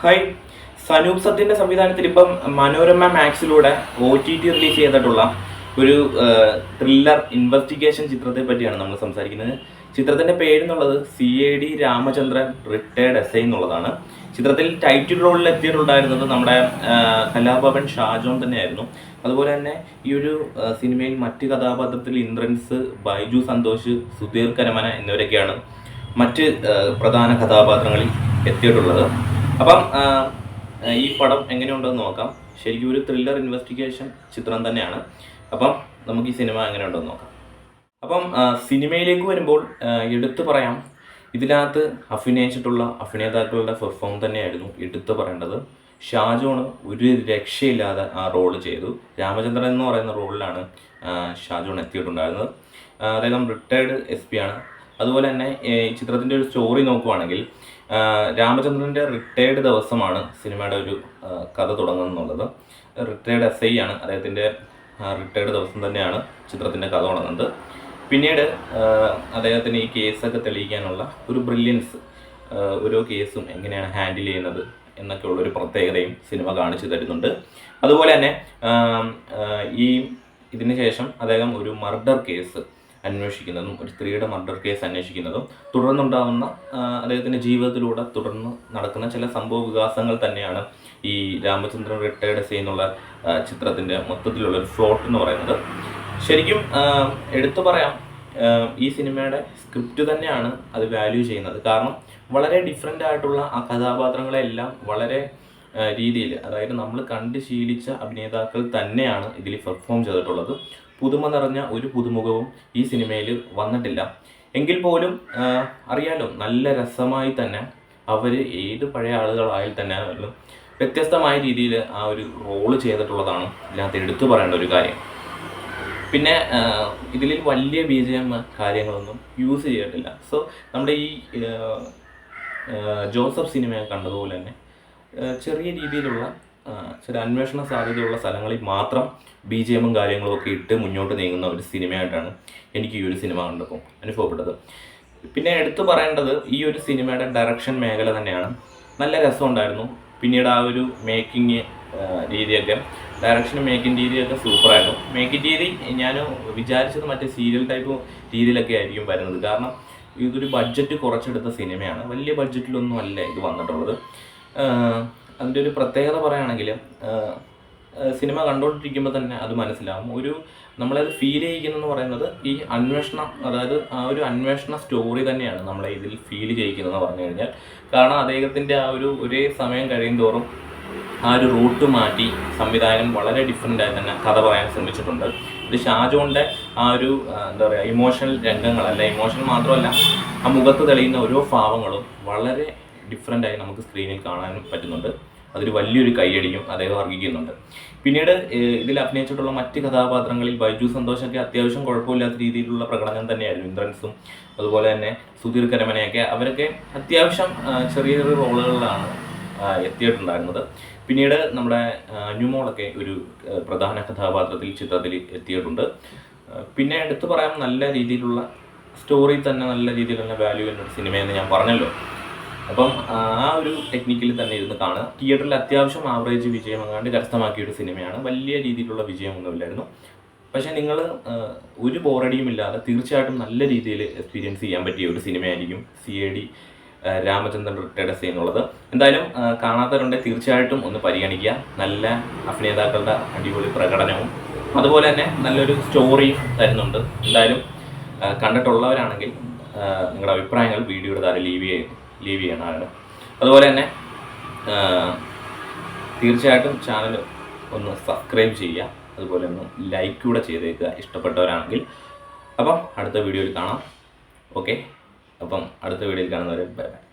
Hi Sanoop സത്യന്റെ സംവിധാനത്തിൽ ഇപ്പം മനോരമ മാക്സിലൂടെ ഒ ടി ടി റിലീസ് ചെയ്തിട്ടുള്ള ഒരു ത്രില്ലർ ഇൻവെസ്റ്റിഗേഷൻ ചിത്രത്തെ പറ്റിയാണ് നമ്മൾ സംസാരിക്കുന്നത്. ചിത്രത്തിന്റെ പേരെന്നുള്ളത് C A D Ramachandran retired S I എന്നുള്ളതാണ്. ചിത്രത്തിൽ ടൈറ്റിൽ റോളിൽ എത്തിയിട്ടുണ്ടായിരുന്നത് നമ്മുടെ കലാഭവൻ ഷാജോൺ തന്നെയായിരുന്നു. അതുപോലെ തന്നെ ഈ ഒരു സിനിമയിൽ മറ്റ് കഥാപാത്രത്തിൽ ഇന്ദ്രൻസ് ബൈജു സന്തോഷ് സുധീർ കരമന എന്നിവരൊക്കെയാണ് മറ്റ് പ്രധാന കഥാപാത്രങ്ങളിൽ എത്തിയിട്ടുള്ളത്. അപ്പം ഈ പടം എങ്ങനെയുണ്ടെന്ന് നോക്കാം. ശരിക്കും ഒരു ത്രില്ലർ ഇൻവെസ്റ്റിഗേഷൻ ചിത്രം തന്നെയാണ്. അപ്പം നമുക്ക് ഈ സിനിമ എങ്ങനെയുണ്ടെന്ന് നോക്കാം. അപ്പം സിനിമയിലേക്ക് വരുമ്പോൾ എടുത്തു പറയാം. ഇതിനകത്ത് അഭിനയിച്ചിട്ടുള്ള അഭിനേതാക്കളുടെ പെർഫോം തന്നെയായിരുന്നു എടുത്തു പറയേണ്ടത്. ഷാജോണ് ഒരു രക്ഷയില്ലാതെ ആ റോൾ ചെയ്തു. രാമചന്ദ്രൻ എന്ന് പറയുന്ന റോളിലാണ് ഷാജോൺ എത്തിയിട്ടുണ്ടായിരുന്നത്. അദ്ദേഹം റിട്ടയർഡ് എസ് പി ആണ്. അതുപോലെ തന്നെ ചിത്രത്തിന്റെ ഒരു സ്റ്റോറി നോക്കുവാണെങ്കിൽ രാമചന്ദ്രന്റെ റിട്ടയർഡ് ദിവസമാണ് സിനിമയുടെ ഒരു കഥ തുടങ്ങുന്നുള്ളത്. റിട്ടയർഡ് എസ് ഐ ആണ് അദ്ദേഹത്തിന്റെ റിട്ടയർഡ് ദിവസം തന്നെയാണ് ചിത്രത്തിന്റെ കഥ തുടങ്ങുന്നത്. പിന്നീട് അദ്ദേഹത്തിന് ഈ കേസൊക്കെ തെളിയിക്കാനുള്ള ഒരു ബ്രില്യൻസ് ഓരോ കേസും എങ്ങനെയാണ് ഹാൻഡിൽ ചെയ്യുന്നത് എന്നൊക്കെ ഉള്ളൊരു പ്രത്യേകതയും സിനിമ കാണിച്ചു തരുന്നുണ്ട്. അതുപോലെ തന്നെ ഈ ഇതിന് ശേഷം അദ്ദേഹം ഒരു മർഡർ കേസ് അന്വേഷിക്കുന്നതും ഒരു സ്ത്രീയുടെ മർഡർ കേസ് അന്വേഷിക്കുന്നതും തുടർന്നുണ്ടാകുന്ന അദ്ദേഹത്തിന്റെ ജീവിതത്തിലൂടെ തുടർന്ന് നടക്കുന്ന ചില സംഭവ വികാസങ്ങൾ തന്നെയാണ് ഈ രാമചന്ദ്രൻ റിട്ടയർഡ് ചെയ്യുന്നുള്ള ചിത്രത്തിന്റെ മൊത്തത്തിലുള്ള ഒരു ഫ്ലോട്ട് എന്ന് പറയുന്നത്. ശരിക്കും എടുത്തു പറയാം ഈ സിനിമയുടെ സ്ക്രിപ്റ്റ് തന്നെയാണ് അത് വാല്യൂ ചെയ്യുന്നത്. കാരണം വളരെ ഡിഫറെന്റ് ആയിട്ടുള്ള ആ കഥാപാത്രങ്ങളെല്ലാം വളരെ രീതിയിൽ അതായത് നമ്മൾ കണ്ട് ശീലിച്ച അഭിനേതാക്കൾ തന്നെയാണ് ഇതിൽ പെർഫോം ചെയ്തിട്ടുള്ളത്. പുതുമ നിറഞ്ഞ ഒരു പുതുമുഖവും ഈ സിനിമയിൽ വന്നിട്ടില്ല. എങ്കിൽ പോലും അറിയാലോ നല്ല രസമായി തന്നെ അവർ ഏത് പഴയ ആളുകളായാൽ തന്നെ വ്യത്യസ്തമായ രീതിയിൽ ആ ഒരു റോൾ ചെയ്തിട്ടുള്ളതാണ്. ഇതിനകത്ത് എടുത്തു പറയേണ്ട ഒരു കാര്യം. പിന്നെ ഇതിൽ വലിയ ബി ജി എം കാര്യങ്ങളൊന്നും യൂസ് ചെയ്തിട്ടില്ല. സോ നമ്മുടെ ഈ ജോസഫ് സിനിമ കണ്ടതുപോലെ തന്നെ ചെറിയ രീതിയിലുള്ള ചില അന്വേഷണ സാധ്യതയുള്ള സ്ഥലങ്ങളിൽ മാത്രം ബി ജി എമ്മും കാര്യങ്ങളും ഒക്കെ ഇട്ട് മുന്നോട്ട് നീങ്ങുന്ന ഒരു സിനിമയായിട്ടാണ് എനിക്ക് ഈ ഒരു സിനിമ കണ്ടപ്പോൾ അനുഭവപ്പെട്ടത്. പിന്നെ എടുത്തു പറയേണ്ടത് ഈ ഒരു സിനിമയുടെ ഡയറക്ഷൻ മേഖല തന്നെയാണ്. നല്ല രസമുണ്ടായിരുന്നു. പിന്നീട് ആ ഒരു മേക്കിംഗ് രീതിയൊക്കെ ഡയറക്ഷൻ മേക്കിംഗ് രീതിയൊക്കെ സൂപ്പറായിരുന്നു മേക്കിംഗ് രീതി ഞാൻ വിചാരിച്ചത് മറ്റേ സീരിയൽ ടൈപ്പ് രീതിയിലൊക്കെ ആയിരിക്കും വരുന്നത്. കാരണം ഇതൊരു ബഡ്ജറ്റ് കുറച്ചെടുത്ത സിനിമയാണ്. വലിയ ബഡ്ജറ്റിലൊന്നും അല്ല ഇത് വന്നിട്ടുള്ളത്. അതിന്റെ ഒരു പ്രത്യേകത പറയുകയാണെങ്കിൽ സിനിമ കണ്ടുകൊണ്ടിരിക്കുമ്പോൾ തന്നെ അത് മനസ്സിലാവും. ഒരു നമ്മളത് ഫീൽ ചെയ്യിക്കുന്നതെന്ന് പറയുന്നത് ഈ അന്വേഷണം അതായത് ആ ഒരു അന്വേഷണ സ്റ്റോറി തന്നെയാണ് നമ്മളെ ഇതിൽ ഫീൽ ചെയ്യിക്കുന്നതെന്ന് പറഞ്ഞു കഴിഞ്ഞാൽ. കാരണം അദ്ദേഹത്തിന്റെ ആ ഒരു ഒരേ സമയം കഴിയും തോറും ആ ഒരു റൂട്ട് മാറ്റി സംവിധായകൻ വളരെ ഡിഫറെന്റ് ആയി തന്നെ കഥ പറയാൻ ശ്രമിച്ചിട്ടുണ്ട്. ഇത് ഷാജോണിന്റെ ആ ഒരു എന്താ പറയുക ഇമോഷണൽ രംഗങ്ങളല്ല ഇമോഷൻ മാത്രമല്ല ആ മുഖത്ത് തെളിയുന്ന ഓരോ ഭാവങ്ങളും വളരെ ഡിഫറെന്റ് ആയി നമുക്ക് സ്ക്രീനിൽ കാണാനും പറ്റുന്നുണ്ട്. അതൊരു വലിയൊരു കൈയടിയും അദ്ദേഹം അർഹിക്കുന്നുണ്ട്. പിന്നീട് ഇതിൽ അഭിനയിച്ചിട്ടുള്ള മറ്റ് കഥാപാത്രങ്ങളിൽ ബൈജു സന്തോഷൊക്കെ അത്യാവശ്യം കുഴപ്പമില്ലാത്ത രീതിയിലുള്ള പ്രകടനം തന്നെയായിരുന്നു ഇന്ദ്രൻസും. അതുപോലെ തന്നെ സുധീർ കരമനയൊക്കെ അവരൊക്കെ അത്യാവശ്യം ചെറിയ ചെറിയ റോളുകളിലാണ് എത്തിയിട്ടുണ്ടായിരുന്നത്. പിന്നീട് നമ്മുടെ ന്യൂമോളൊക്കെ ഒരു പ്രധാന കഥാപാത്രത്തിൽ ചിത്രത്തിൽ എത്തിയിട്ടുണ്ട്. പിന്നെ എടുത്തു പറയാം നല്ല രീതിയിലുള്ള സ്റ്റോറി തന്നെ നല്ല രീതിയിലുള്ള വാല്യൂ എന്നൊരു സിനിമയെന്ന് ഞാൻ പറഞ്ഞല്ലോ. അപ്പം ആ ഒരു ടെക്നിക്കിൽ തന്നെ ഇരുന്ന് കാണുക. തിയേറ്ററിൽ അത്യാവശ്യം ആവറേജ് വിജയം അങ്ങാണ്ട് കരസ്ഥമാക്കിയ ഒരു സിനിമയാണ്. വലിയ രീതിയിലുള്ള വിജയമൊന്നുമില്ലായിരുന്നു പക്ഷേ നിങ്ങൾ ഒരു ബോറടിയും ഇല്ലാതെ തീർച്ചയായിട്ടും നല്ല രീതിയിൽ എക്സ്പീരിയൻസ് ചെയ്യാൻ പറ്റിയ ഒരു സിനിമയായിരിക്കും C A D Ramachandran retired എന്നുള്ളത്. എന്തായാലും ആ, കാണാത്തവരുണ്ടെങ്കിൽ തീർച്ചയായിട്ടും ഒന്ന് പരിഗണിക്കുക. നല്ല അഭിനേതാക്കളുടെ അടിപൊളി പ്രകടനവും. അതുപോലെ തന്നെ നല്ലൊരു സ്റ്റോറിയും തരുന്നുണ്ട്. എന്തായാലും കണ്ടിട്ടുള്ളവരാണെങ്കിൽ നിങ്ങളുടെ അഭിപ്രായങ്ങൾ വീഡിയോയുടെ താരം ലീവ് ചെയ്യും ലീവ് ചെയ്യണമാണ് അതുപോലെ തന്നെ തീർച്ചയായിട്ടും ചാനൽ ഒന്ന് സബ്സ്ക്രൈബ് ചെയ്യുക അതുപോലെ ഒന്ന് ലൈക്ക് കൂടെ ചെയ്തേക്കുക ഇഷ്ടപ്പെട്ടവരാണെങ്കിൽ. അപ്പം അടുത്ത വീഡിയോയിൽ കാണാം. ഓക്കെ അപ്പം അടുത്ത വീഡിയോയിൽ കാണുന്നവരെ ബൈ ബൈ